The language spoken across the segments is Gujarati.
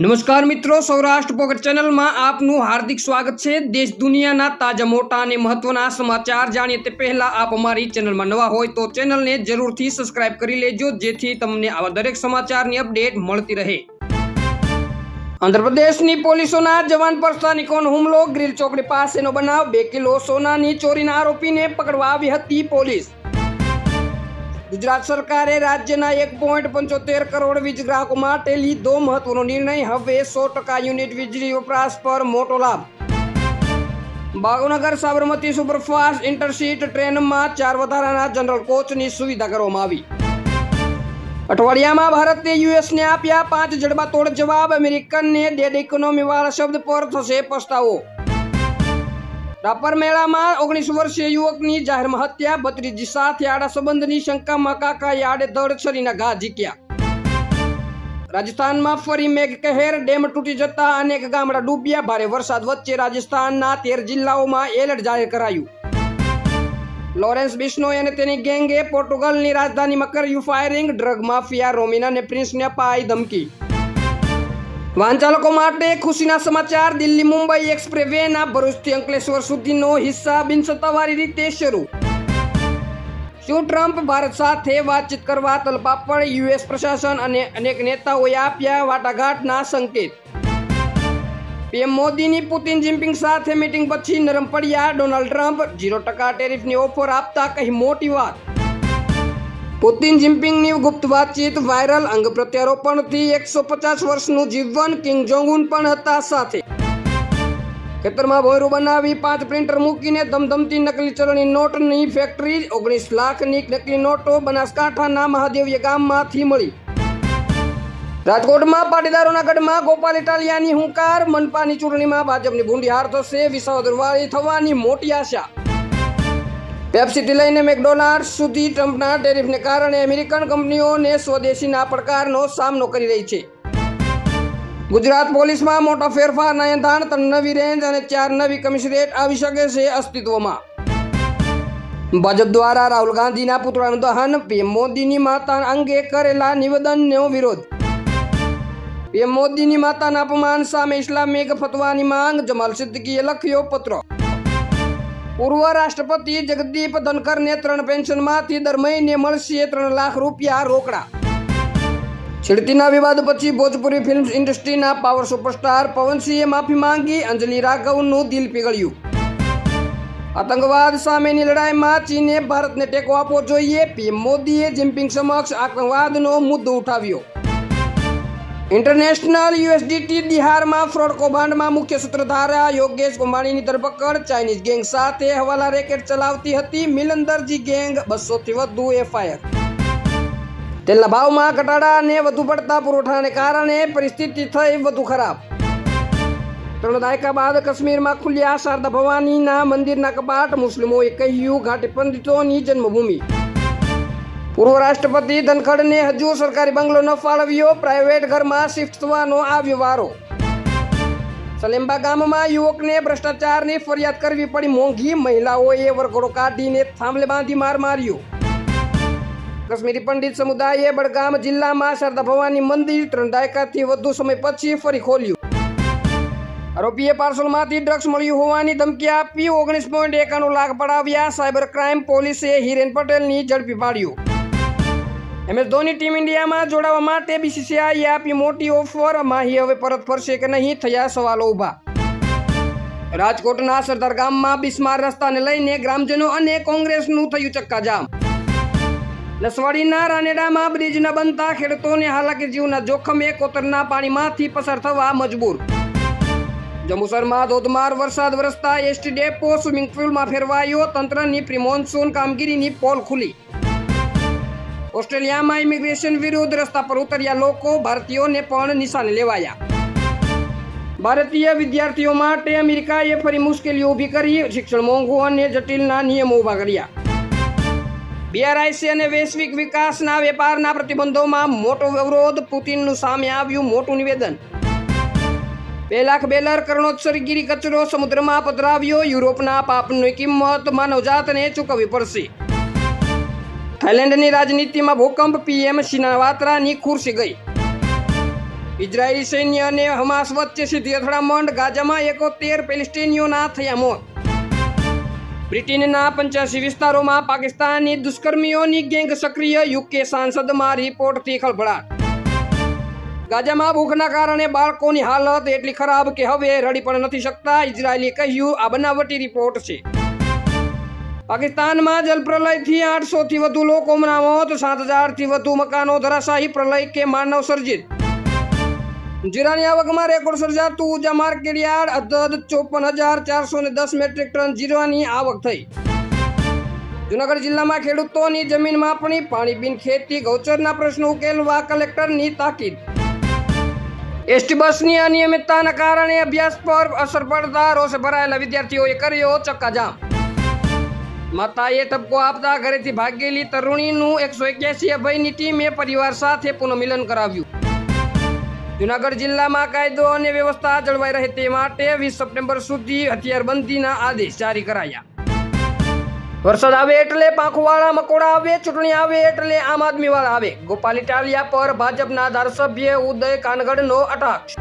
નમસ્કાર મિત્રો, સૌરાષ્ટ્ર પોકેટ ચેનલમાં આપનું હાર્દિક સ્વાગત છે. દેશ દુનિયાના તાજા, મોટા અને મહત્વના સમાચાર જાણીએ તે પહેલા આપ અમારી ચેનલમાં નવા હોય તો ચેનલને જરૂરથી સબસ્ક્રાઇબ કરી લેજો, જેથી તમને આવા દરેક સમાચારની અપડેટ મળતી રહે. આંધ્રપ્રદેશની પોલીસોના જવાન પર સ્થાનિકોનો હુમલો, ગ્રીલ ચોકડી પાસેનો બનાવ, બે કિલો સોનાની ચોરીના આરોપીને પકડવા આવી હતી પોલીસ. ગુજરાત સરકારે રાજ્યના એક પોઈન્ટ પંચોતેર કરોડ વીજ ગ્રાહકો માટે લીધો મહત્વનો નિર્ણય. હવે સો ટકા યુનિટ વીજળી વપરાશ પર મોટો લાભ. ભાવનગર સાબરમતી સુપરફાસ્ટ ઇન્ટરસીટ ટ્રેનમાં ચાર વધારાના જનરલ કોચની સુવિધા કરવામાં આવી. અઠવાડિયામાં ભારતે યુએસને આપ્યા પાંચ જડબાતોડ જવાબ. અમેરિકનને ડેડ ઇકોનોમી વાળા શબ્દ પર થશે પસ્તાવો. રાપર મેળામાં ઓગણીસ વર્ષીય યુવકની જાહેરમાં હત્યા ભત્રીજી સાથે આડા સંબંધની શંકામાં કાકાએ આડેધડ છરીના ઘા ઝીક્યા. રાજસ્થાનમાં ફરી મેઘ કહેર ડેમ તૂટી જતા અનેક ગામડા ડૂબ્યા. ભારે વરસાદ વચ્ચે રાજસ્થાનના તેર જિલ્લાઓમાં એલર્ટ જાહેર કરાયું. લોરેન્સ બિશ્નોય અને તેની ગેંગે પોર્ટુગલની રાજધાનીમાં કર્યું ફાયરિંગ. ડ્રગ માફિયા રોમિના અને પ્રિન્સને અપાઈ ધમકી. વાહન માટે ખુશીના સમાચાર, દિલ્હી મુંબઈ એક્સપ્રેસ વેના ભરૂચથી અંકલેશ્વર સુધીનો હિસ્સા બિનસત્તાવારી રીતે શરૂ. શું ટ્રમ્પ ભારત સાથે વાતચીત કરવા તલપાપડ, યુએસ પ્રશાસન અને અનેક નેતાઓએ આપ્યા વાટાઘાટના સંકેત? પીએમ મોદીની પુતિન જિમ્પિંગ સાથે મીટિંગ પછી નરમ પડ્યા ડોનાલ્ડ ટ્રમ્પ, ઝીરો ટકા ટેરિફની ઓફર આપતા કહી મોટી વાત. પુતિન જિમ્પિંગની ગુપ્ત વાતચીત, વાયરલ અંગ પ્રત્યારોપણથી એકસો પચાસ વર્ષનું જીવન કિંગ જોંગુન પણ હતા સાથે. ખેતરમાં ભોયરું બનાવી પાંચ પ્રિન્ટર મૂકીને ધમધમતી નકલી ચલણી નોટની ફેક્ટરી, ઓગણીસ લાખની નકલી નોટો બનાસકાંઠાના મહાદેવીય ગામમાંથી મળી. રાજકોટમાં પાટીદારોના ગઢમાં ગોપાલ ઇટાલિયાની હુંકાર, મનપાની ચૂંટણીમાં ભાજપની ભૂંડી હાર થશે વિસાવદરવાળી થવાની મોટી આશા. પેપ્સીથી લઈને મેકડોનાલ્ડ સુધી ટ્રમ્પના ટેરિફને કારણે અમેરિકન કંપનીઓને સ્વદેશીના પડકારનો સામનો કરી રહી છે. ગુજરાત પોલીસમાં મોટા ફેરફારના એંધાણ ત્રણ નવી રેન્જ અને ચાર નવી કમિશનરેટ આવી શકે છે અસ્તિત્વમાં. ભાજપ દ્વારા રાહુલ ગાંધીના પુતળાનું દહન, પીએમ મોદીની માતા અંગે કરેલા નિવેદનનો વિરોધ. પીએમ મોદીની માતાના અપમાન સામે ઇસ્લામિક ફતવાની માંગ, જમાલ સિદ્દીકીએ લખ્યો પત્ર. પૂર્વ રાષ્ટ્રપતિ જગદીપ ધનકરને ત્રણ પેન્શનમાંથી દર મહિને મળશે ત્રણ લાખ રૂપિયા રોકડા. છેડતીના વિવાદ પછી ભોજપુરી ફિલ્મ ઇન્ડસ્ટ્રીના પાવર સુપરસ્ટાર પવનસિંહે માફી માંગી. અંજલિ રાઘવનું દિલ પીગળ્યું. આતંકવાદ સામેની લડાઈમાં ચીને ભારતને ટેકો આપવો જોઈએ. પીએમ મોદીએ જિમ્પિંગ સમક્ષ આતંકવાદનો મુદ્દો ઉઠાવ્યો. ઇન્ટરનેશનલ યુએસડીટી બિહારમાં ફ્રોડ કૌભાંડમાં મુખ્ય સૂત્રધારા યોગેશ કુંભાણીની ધરપકડ. ચાઇનીઝ ગેંગ સાથે હવાલા રેકેટ ચલાવતી હતી. મિલંદરજી ગેંગ બસોથી વધુ એફઆઈઆર. તેલના ભાવમાં ઘટાડા અને વધુ પડતા પુરવઠાને કારણે પરિસ્થિતિ થઈ વધુ ખરાબ. ત્રણ દાયકા બાદ કાશ્મીરમાં ખુલ્યા શારદા ભવાનીના મંદિરના કપાટ મુસ્લિમોએ કહ્યું, ઘાટી પંડિતોની જન્મભૂમિ. પૂર્વ રાષ્ટ્રપતિ ધનખડને હજુ સરકારી બંગલો ન ફાળવ્યો પ્રાઇવેટ ઘરમાં શિફ્ટ થવાનો આવ્યો વારો. સલેમ્બા ગામમાં યુવકને ભ્રષ્ટાચારની ફરિયાદ કરવી પડી. મોંઘી મહિલાઓએ વરઘોડો કાઢીને થાંભલે બાંધી માર માર્યો. કાશ્મીરી પંડિત સમુદાયે બડગામ જિલ્લામાં શારદા ભવાની મંદિર ત્રણ દાયકાથી વધુ સમય પછી ફરી ખોલ્યું. આરોપીએ પાર્સલમાંથી ડ્રગ્સ મળ્યું હોવાની ધમકી આપી. ઓગણીસ પોઈન્ટ એકાણું લાખ પડાવ્યા. સાયબર ક્રાઇમ પોલીસે હિરેન પટેલની ઝડપી પાડ્યો. એમએસ ધોની ટીમ ઇન્ડિયામાં જોડાવા માટે બીસીસીઆઈએ આપી મોટી ઓફર. માહી હવે પરત ફરશે કે નહીં થયા સવાલો ઊભા. રાજકોટના સરદાર ગામમાં બિસ્માર રસ્તાને લઈને ગ્રામજનો અને કોંગ્રેસનું થયું ચક્કાજામ. નસવાડીના રાનેડામાં બ્રિજ ન બનતા ખેડૂતોને હાલાકી જીવના જોખમે કોતરના પાણીમાંથી પસાર થવા મજબૂર. જંબુસરમાં ધોધમાર વરસાદ વરસતા એસટી ડેપો સ્વિમિંગ પુલમાં ફેરવાયો તંત્રની પ્રિમોન્સૂન કામગીરીની પોલ ખુલી. ઓસ્ટ્રેલિયામાં ઇમિગ્રેશન વિરુદ્ધ રસ્તા પર ઉતર્યા લોકો, ભારતીયોને પણ નિશાને લેવાયા. ભારતીય વિદ્યાર્થીઓ માટે અમેરિકાએ ફરી મુશ્કેલીઓ ઊભી કરી, શિક્ષણ મોંઘું અને જટિલના નિયમો ઊભા કર્યા. બીઆરઆઈસી અને વૈશ્વિક વિકાસના વેપારના પ્રતિબંધોમાં મોટો અવરોધ પુતિનનું સામે આવ્યું મોટું નિવેદન. બે લાખ બેલર કરણોત્સરીગીરી કચરો સમુદ્રમાં પધરાવ્યો, યુરોપના પાપની કિંમત માનવજાતને ચૂકવવી પડશે. થાઇલેન્ડની રાજનીતિમાં ભૂકંપ પીએમ સિનાવાત્રાની ખુરશી ગઈ. ઇઝરાયેલી સૈન્ય અને હમાસ વચ્ચે સીધી અથડામણ ગાજામાં એકોતેર પેલેસ્ટીનીઓના થયા મોત. બ્રિટનના પંચ્યાસી વિસ્તારોમાં પાકિસ્તાની દુષ્કર્મીઓની ગેંગ સક્રિય, યુકે સાંસદમાં રિપોર્ટથી ખળભળાટ. ગાજામાં ભૂખના કારણે બાળકોની હાલત એટલી ખરાબ કે હવે રડી પણ નથી શકતા. ઇઝરાયેલે કહ્યું, આ બનાવટી રિપોર્ટ છે. પાકિસ્તાનમાં જલપ્રલયથી આઠસોથી વધુ લોકોના મોત સાત હજારથી વધુ મકાનો ધરાશાયી પ્રલય કે માનવ સર્જિત જીરાની આવકમાં રેકોર્ડ સર્જાતું ઉજા માર્કેટ યાર્ડ અદદ ચોપન હજાર ચારસો ને દસ મેટ્રિક ટન જીરાની આવક થઈ જુનાગઢ જિલ્લામાં ખેડૂતોની જમીન માપણી પાણી બિન ખેતી ગૌચરના પ્રશ્નો ઉકેલવા કલેક્ટરની તાકીદ એસટી બસની અનિયમિતતાના કારણે અભ્યાસ પર અસર પડતા રોષે ભરાયેલા વિદ્યાર્થીઓએ કર્યો ચક્કાજામ માતાએ તબકો આપતા ઘરેથી ભાગેલી તરુણીનું એકસો એક્યાસી અભયની ટીમે પરિવાર સાથે પુનઃમિલન કરાવ્યું. જુનાગઢ જિલ્લામાં કાયદો અને વ્યવસ્થા જળવાઈ રહે તે માટે વીસ સપ્ટેમ્બર સુધી હથિયારબંધીના આદેશ જારી કરાયા. વરસાદ આવે એટલે પાંખવાળા મકોડા આવે, ચૂંટણી આવે એટલે આમ આદમી વાળા આવે. ગોપાલ ઇટાલિયા પર ભાજપના ધારાસભ્ય ઉદય કાનગડનો અટાક્ષ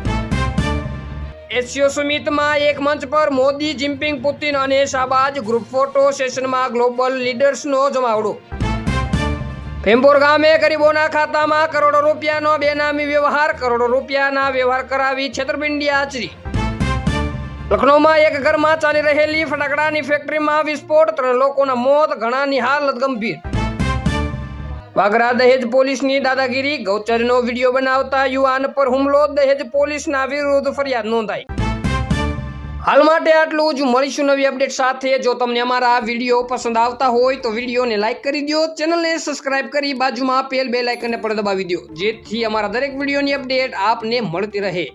એશિયો સુમિતમાં એક મંચ પર મોદી જિમ્પિંગ પુતિન અને શાહબાજ ગ્રુપ ફોટો સેશનમાં ગ્લોબલ લીડર્સનો જમાવડો. ભેંપોર ગામે ગરીબોના ખાતામાં કરોડો રૂપિયાનો બેનામી વ્યવહાર, કરોડો રૂપિયાના વ્યવહાર કરાવી છેતરપિંડી આચરી. લખનૌમાં એક ઘરમાં ચાલી રહેલી ફટાકડાની ફેક્ટરીમાં વિસ્ફોટ, ત્રણ લોકોના મોત, ઘણાની હાલત ગંભીર. વાગરા દહેજ પોલીસની દાદાગીરી, ગૌચરનો વીડિયો બનાવતા યુવાન પર હુમલો, દહેજ પોલીસના વિરુદ્ધ ફરિયાદ નોંધાઈ. હાલ માટે આટલું જ. મળીશું નવી અપડેટ સાથે. જો તમને અમારા વીડિયો પસંદ આવતા હોય, તો વિડીયોને લાઇક કરી દો ચેનલને સબસ્ક્રાઇબ કરી બાજુમાં પેલ બે લાઇકને પણ દબાવી દો જેથી અમારા દરેક વિડીયોની અપડેટ આપને મળતી રહે.